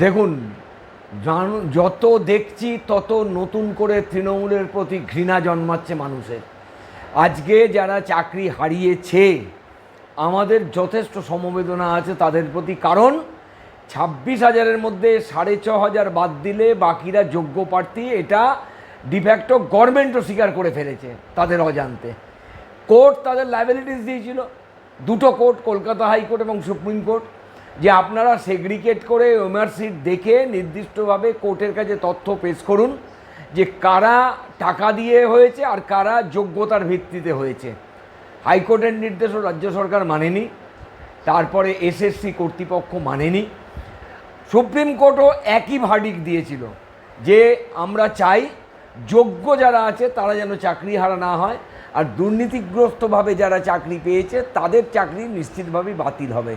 দেখুন যত দেখছি তত নতুন করে তৃণমূলের প্রতি ঘৃণা জন্মাচ্ছে মানুষের। আজকে যারা চাকরি হারিয়েছে, আমাদের যথেষ্ট সমবেদনা আছে তাদের প্রতি, কারণ ছাব্বিশ হাজারের মধ্যে সাড়ে ছ হাজার বাদ দিলে বাকিরা যোগ্য প্রার্থী, এটা ডিফ্যাক্টো গভর্নমেন্টও স্বীকার করে ফেলেছে তাদের অজান্তে। কোর্ট তাদের লাইবিলিটিস দিয়েছিল। দুটো কোর্ট, কলকাতা হাইকোর্ট এবং সুপ্রিম কোর্ট। যে আপনারা সেগ্রিগেট করে এমআরসিট দেখে নির্দিষ্টভাবে কোর্টের কাছে তথ্য পেশ করুন যে কারা টাকা দিয়ে হয়েছে আর কারা যোগ্যতার ভিত্তিতে হয়েছে। হাইকোর্টের নির্দেশও রাজ্য সরকার মানেনি, তারপরে এসএসসি কর্তৃপক্ষ মানেনি। সুপ্রিম কোর্টও একই ভার্ডিক দিয়েছিল যে আমরা চাই যোগ্য যারা আছে তারা যেন চাকরি হারা না হয় আর দুর্নীতিগ্রস্তভাবে যারা চাকরি পেয়েছে তাদের চাকরি নিশ্চিতভাবেই বাতিল হবে।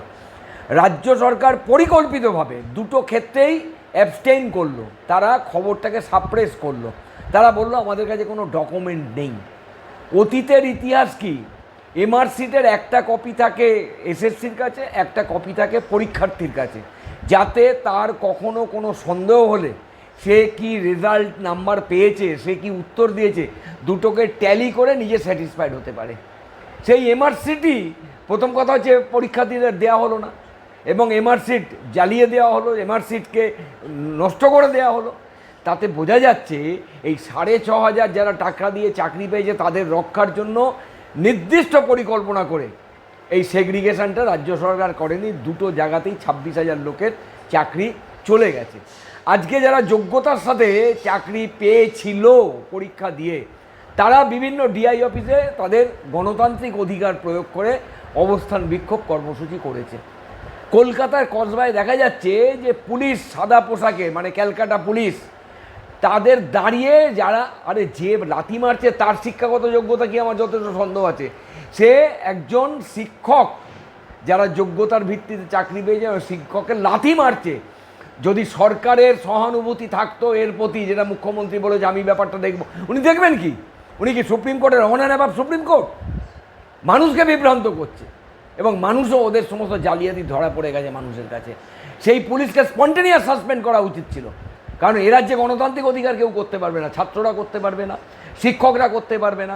রাজ্য সরকার পরিকল্পিতভাবে দুটো ক্ষেত্রেই অ্যাবস্টেইন করল। তারা খবরটাকে সাপ্রেস করল। তারা বলল, আমাদের কাছে কোনো ডকুমেন্ট নেই। অতীতের ইতিহাস কি? এমআরসিটের একটা কপি থাকে এসএসসির কাছে, একটা কপি থাকে পরীক্ষার্থীর কাছে। যাতে তার কখনো কোনো সন্দেহ হলে সে কি রেজাল্ট নাম্বার পেয়েছে, সে কি উত্তর দিয়েছে, দুটোকে ট্যালি করে নিজে স্যাটিসফাইড হতে পারে। সেই এমআরসিটি প্রথম কথা হচ্ছে পরীক্ষার্থীদের দেওয়া হলো না। এবং এমআরসিট জ্বালিয়ে দেওয়া হলো এমআরসিটকে নষ্ট করে দেওয়া হলো। তাতে বোঝা যাচ্ছে এই সাড়ে ছ হাজার যারা টাকা দিয়ে চাকরি পেয়েছে তাদের রক্ষার জন্য নির্দিষ্ট পরিকল্পনা করে এই সেগ্রিগেশনটা রাজ্য সরকার করেনি, দুটো জায়গাতেই ছাব্বিশ হাজার লোকের চাকরি চলে গেছে। আজকে যারা যোগ্যতার সাথে চাকরি পেয়েছিল পরীক্ষা দিয়ে, তারা বিভিন্ন ডিআই অফিসে তাদের গণতান্ত্রিক অধিকার প্রয়োগ করে অবস্থান বিক্ষোভ কর্মসূচি করেছে। কলকাতার কসবায় দেখা যাচ্ছে যে পুলিশ সাদা পোশাকে মানে ক্যালকাটা পুলিশ, তাদের দাঁড়িয়ে যারা, আরে যে লাথি মারছে তার শিক্ষাগত যোগ্যতা কি আমার যথেষ্ট সন্দেহ আছে? সে একজন শিক্ষক যারা যোগ্যতার ভিত্তিতে চাকরি পেয়েছে ওই শিক্ষকের লাথি মারছে। যদি সরকারের সহানুভূতি থাকতো এর প্রতি, যেটা মুখ্যমন্ত্রী বলে যে আমি ব্যাপারটা দেখব। উনি দেখবেন কি? উনি কি সুপ্রিম কোর্টের অনার অ্যাবাব সুপ্রিম কোর্ট? মানুষকে বিভ্রান্ত করছে। এবং মানুষও ওদের সমস্ত জালিয়াতি ধরা পড়ে গেছে মানুষের কাছে। সেই পুলিশকে স্পন্টেনিয়াস সাসপেন্ড করা উচিত ছিল। কারণ এ রাজ্যে গণতান্ত্রিক অধিকার কেউ করতে পারবে না, ছাত্ররা করতে পারবে না, শিক্ষকরা করতে পারবে না,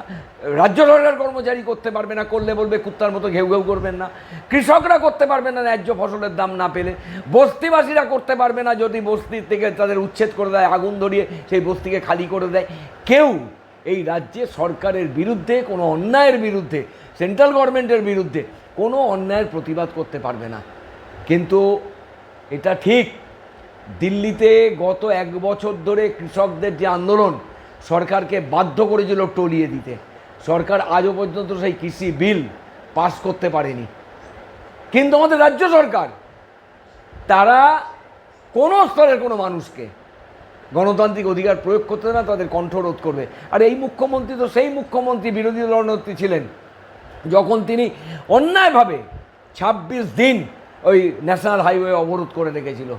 রাজ্য সরকার কর্মচারী করতে পারবে না, করলে বলবে কুত্তার মতো ঘেউ ঘেউ করবেন না। কৃষকরা করতে পারবে না ন্যায্য ফসলের দাম না পেলে। বস্তিবাসীরা করতে পারবে না যদি বস্তির থেকে তাদের উচ্ছেদ করে দেয়, আগুন ধরিয়ে সেই বস্তিকে খালি করে দেয়। কেউ এই রাজ্যে সরকারের বিরুদ্ধে, কোনো অন্যায়ের বিরুদ্ধে, সেন্ট্রাল গভর্নমেন্টের বিরুদ্ধে কোনো অন্যায়ের প্রতিবাদ করতে পারবে না। কিন্তু এটা ঠিক, দিল্লিতে গত এক বছর ধরে কৃষকদের যে আন্দোলন, সরকারকে বাধ্য করেছিল টলিয়ে দিতে। সরকার আজও পর্যন্ত সেই কৃষি বিল পাস করতে পারেনি। কিন্তু আমাদের রাজ্য সরকার, তারা কোনো স্তরের কোনো মানুষকে গণতান্ত্রিক অধিকার প্রয়োগ করতে না, তাদের কণ্ঠরোধ করবে। আর এই মুখ্যমন্ত্রী তো সেই মুখ্যমন্ত্রী বিরোধী দলনেত্রী ছিলেন। যখন তিনি অন্যায়ভাবে ছাব্বিশ দিন ওই ন্যাশনাল হাইওয়ে অবরোধ করে রেখেছিল,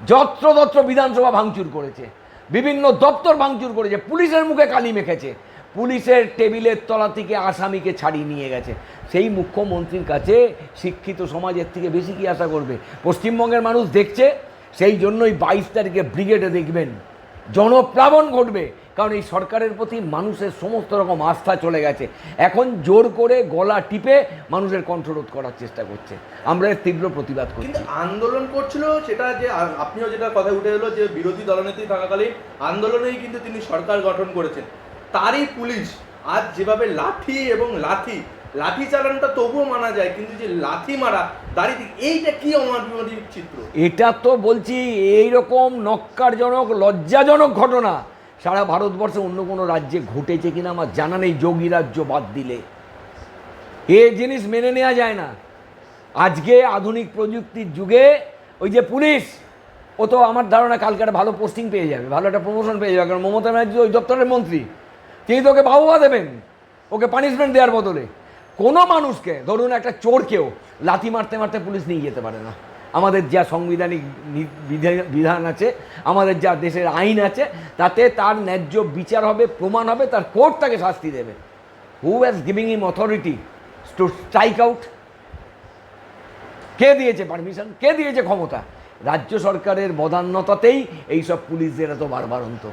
যত্রতত্র বিধানসভা ভাঙচুর করেছে, বিভিন্ন দপ্তর ভাঙচুর করেছে, পুলিশের মুখে কালি মেখেছে, পুলিশের টেবিলের তলা থেকে আসামিকে ছাড়িয়ে নিয়ে গেছে। সেই মুখ্যমন্ত্রীর কাছে শিক্ষিত সমাজের থেকে বেশি কি আশা করবে? পশ্চিমবঙ্গের মানুষ দেখছে, সেই জন্যই বাইশ তারিখে ব্রিগেডে দেখবেন। জনপ্লাবন ঘটবে। কারণ এই সরকারের প্রতি মানুষের সমস্ত রকম আস্থা চলে গেছে। এখন জোর করে গলা টিপে মানুষের কণ্ঠরোধ করার চেষ্টা করছে। আমরা এর তীব্র প্রতিবাদ করি কিন্তু আন্দোলন করছিল সেটা যে আপনিও যেটা কথা উঠে এলো যে বিরোধী দলনেত্রী থাকাকালীন আন্দোলনেই কিন্তু তিনি সরকার গঠন করেছেন। তারই পুলিশ আজ যেভাবে লাঠি এবং লাঠি লাঠি চালানোটা তবুও মানা যায়, কিন্তু যে লাঠি মারা দাঁড়িয়ে এইটা কি অমানবিক চিত্র? এটা তো বলছি, এইরকম নক্কারজনক, লজ্জাজনক ঘটনা। সারা ভারতবর্ষে অন্য কোনো রাজ্যে ঘটেছে কিনা আমার জানা নেই, যোগী রাজ্য বাদ দিলে। এ জিনিস মেনে নেওয়া যায় না। আজকে আধুনিক প্রযুক্তির যুগে, ওই যে পুলিশ, ও তো আমার ধারণা কালকে একটা ভালো পোস্টিং পেয়ে যাবে, ভালো একটা প্রমোশন পেয়ে যাবে, কারণ মমতা ব্যানার্জি ওই দপ্তরের মন্ত্রী। তিনি তো ওকে বাহুবা দেবেন, ওকে পানিশমেন্ট দেওয়ার বদলে। কোনো মানুষকে, ধরুন একটা চোরকেও লাথি মারতে মারতে পুলিশ নিয়ে যেতে পারে না। আমাদের যা সাংবিধানিক বিধান আছে, আমাদের যা দেশের আইন আছে, তাতে তার ন্যায্য বিচার হবে, প্রমাণ হবে, তার কোর্ট তাকে শাস্তি দেবে। Who has giving him authority to strike out কে দিয়েছে পারমিশন কে দিয়েছে ক্ষমতা? রাজ্য সরকারের বদান্যতাতেই এইসব পুলিশদের এত বারবার বারবারন্ত